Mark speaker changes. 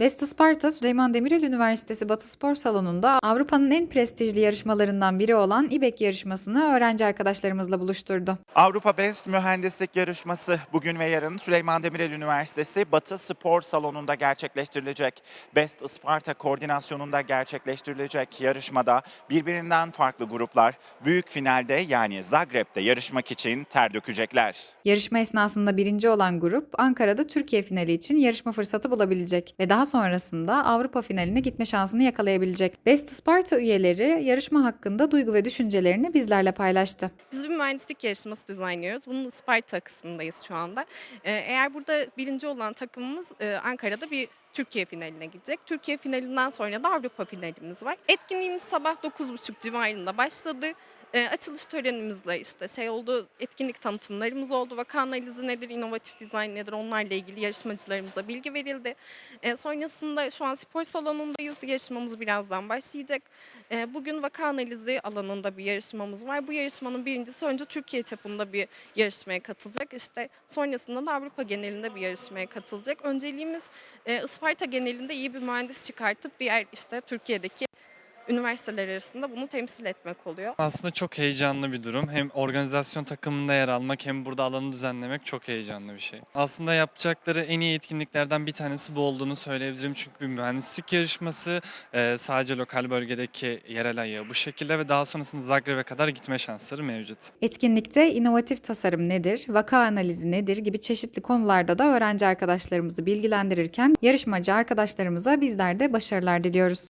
Speaker 1: Best Isparta Süleyman Demirel Üniversitesi Batı Spor Salonu'nda Avrupa'nın en prestijli yarışmalarından biri olan İBEK yarışmasını öğrenci arkadaşlarımızla buluşturdu.
Speaker 2: Avrupa Best Mühendislik Yarışması bugün ve yarın Süleyman Demirel Üniversitesi Batı Spor Salonu'nda gerçekleştirilecek. Best Isparta koordinasyonunda gerçekleştirilecek yarışmada birbirinden farklı gruplar büyük finalde yani Zagreb'de yarışmak için ter dökecekler.
Speaker 1: Yarışma esnasında birinci olan grup Ankara'da Türkiye finali için yarışma fırsatı bulabilecek ve daha sonrasında Avrupa finaline gitme şansını yakalayabilecek. Best Isparta üyeleri yarışma hakkında duygu ve düşüncelerini bizlerle paylaştı.
Speaker 3: Biz bir mühendislik yarışması düzenliyoruz. Bunun Isparta kısmındayız şu anda. Ee, Eğer burada birinci olan takımımız e, Ankara'da bir Türkiye finaline gidecek. Türkiye finalinden sonra da Avrupa finalimiz var. Etkinliğimiz sabah 9.30 civarında başladı. Ee, açılış törenimizle işte şey oldu, etkinlik tanıtımlarımız oldu. Vaka analizi nedir, inovatif dizayn nedir onlarla ilgili yarışmacılarımıza bilgi verildi. Ee, sonrasında şu an spor salonundayız. Yarışmamız birazdan başlayacak. Ee, bugün vaka analizi alanında bir yarışmamız var. Bu yarışmanın birincisi önce Türkiye çapında bir yarışmaya katılacak. İşte sonrasında da Avrupa genelinde bir yarışmaya katılacak. Önceliğimiz e, Isparta genelinde iyi bir mühendis çıkartıp diğer işte Türkiye'deki üniversiteler arasında bunu temsil etmek oluyor.
Speaker 4: Aslında çok heyecanlı bir durum. Hem organizasyon takımında yer almak hem burada alanı düzenlemek çok heyecanlı bir şey. Aslında yapacakları en iyi etkinliklerden bir tanesi bu olduğunu söyleyebilirim. Çünkü bir mühendislik yarışması e, sadece lokal bölgedeki yerel ayağı bu şekilde ve daha sonrasında Zagreb'e kadar gitme şansları mevcut.
Speaker 1: Etkinlikte inovatif tasarım nedir, vaka analizi nedir gibi çeşitli konularda da öğrenci arkadaşlarımızı bilgilendirirken yarışmacı arkadaşlarımıza bizler de başarılar diliyoruz.